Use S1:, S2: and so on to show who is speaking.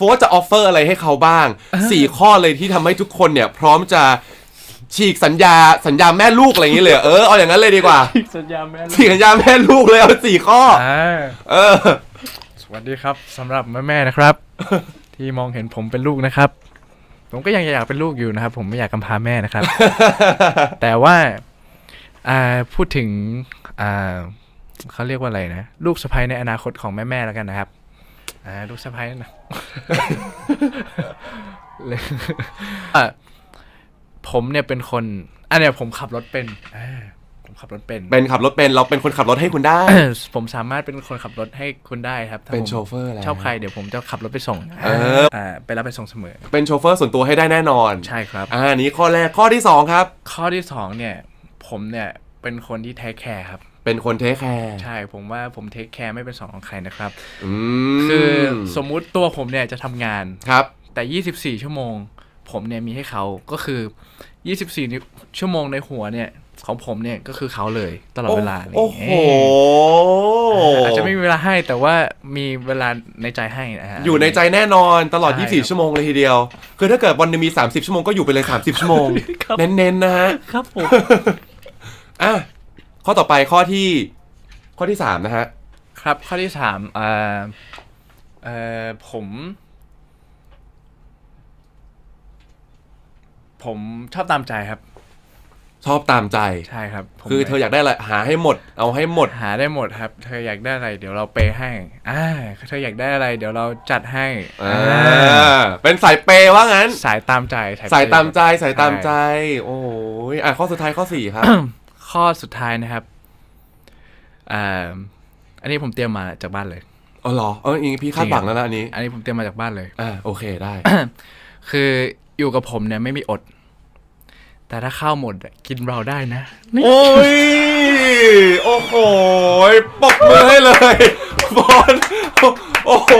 S1: โฟร์จะออฟเฟอร์อะไรให้เขาบ้างสี่ข้อเลยที่ทำให้ทุกคนเนี่ย พร้อมจะฉีกสัญญาสัญญาแม่ลูกอะไรอย่างนี้เลย เออเอาอย่างนั้นเลยดีกว่า
S2: สัญญาแม่ลู
S1: ฉีกสัญญาแม่ลูกเลยเอาสี่ข้อ
S2: อ่า
S1: เออ
S2: สวัสดีครับสำหรับแม่แม่ๆนะครับ ที่มองเห็นผมเป็นลูกนะครับ ผมก็ยังอยากเป็นลูกอยู่นะครับ ผมไม่อยากกำพร้าแม่นะครับ แต่ว่าอ่าพูดถึงอ่าเขาเรียกว่าอะไรนะ ลูกสะใภ้ในอนาคตของแม่แม่ๆแล้วกันนะครับ อ่าลูกสะใภ้นะเลยอะผมเนี่ยเป็นคน อันเนี้ยผมขับรถเป็นอ่าผมขับรถเป็น
S1: เป็นขับรถเป็นเราเป็นคนขับรถให้คุณได้
S2: ผมสามารถเป็นคนขับรถให้คุณได้ครับถ้า
S1: เป็น
S2: ผม
S1: โชเฟอร์แล้ว
S2: ชอบใครเดี๋ยวผมจะขับรถไปส่ง
S1: เออ
S2: อ่าไปรับไปส่งเสมอ
S1: เป็นโชเฟอร์ส่วนตัวให้ได้แน่นอน
S2: ใช่ครับ
S1: อ่าอันนี้ข้อแรกข้อที่สองครับ
S2: ข้อที่สองเนี่ย ผมเนี่ยเป็นคนที่เทคแคร์ครับ
S1: เป็นคนเทคแคร์
S2: ใช่ผมว่าผมเทคแคร์ไม่เป็นสองของใครนะครับ
S1: อืม
S2: คือสมมุติตัวผมเนี่ยจะทำงาน
S1: ครับ
S2: แต่ 24 ชั่วโมง ผมเนี่ยมีให้เขาก็คือ 24นิ้วชั่วโมงในหัวเนี่ยของผมเนี่ยก็คือเขาเลยตลอดเวลาอะไร
S1: โอ้
S2: ย่าง
S1: โห
S2: เงี้ยอาจจะไม่มีเวลาให้แต่ว่ามีเวลาในใจให้นะฮะ
S1: อยู่ในใจแน่นอนตลอด
S2: ใช่ครับ
S1: 24 ชั่วโมงเลยทีเดียว คือถ้าเกิดวันหนึงมี 30 ชั่วโมงก็อยู่ไปเลย 30 ชั่วโมง
S2: ครับ
S1: เน้นๆนะฮะ
S2: ครับผม
S1: อะ ข้อต่อไปข้อที่ ข้อที่3นะฮะ
S2: ครับข้อที่สามเอ่อเอ่อผม ผมชอบตามใจครับ
S1: ชอบตามใจ
S2: ใช่ครับผม
S1: คือเธออยากได้อะไรหาให้หมด เอาให้หมด
S2: หาได้หมดครับ เธออยากได้อะไร เดี๋ยวเราเปย์ให้อ่าเธออยากได้อะไร เดี๋ยวเราจัดให้
S1: อ่า
S2: อ่า
S1: เป็นสายเปย์ว่างั้น
S2: สายตามใจ
S1: สายตามใจสายตามใจ
S2: ช่
S1: โอ้ยอะข้อสุดท้ายข้อ4ครับ
S2: ข้อสุดท้ายนะครับอ่าอันนี้ผมเตรียมมาจากบ้านเลย
S1: อ๋อเหรอเอออย่างงี้พี่คาดหวังแล้วนะอันนี้
S2: อันนี้ผมเตรียมมาจากบ้านเลย
S1: อ่าโอเคได้
S2: คืออยู่กับผมเนี่ยไม่มีอด แต่ถ้าข้าวหมดอะกินเราได้นะ
S1: โอ้ยโอ้โหปรบมือให้เลยบอลโอ้โห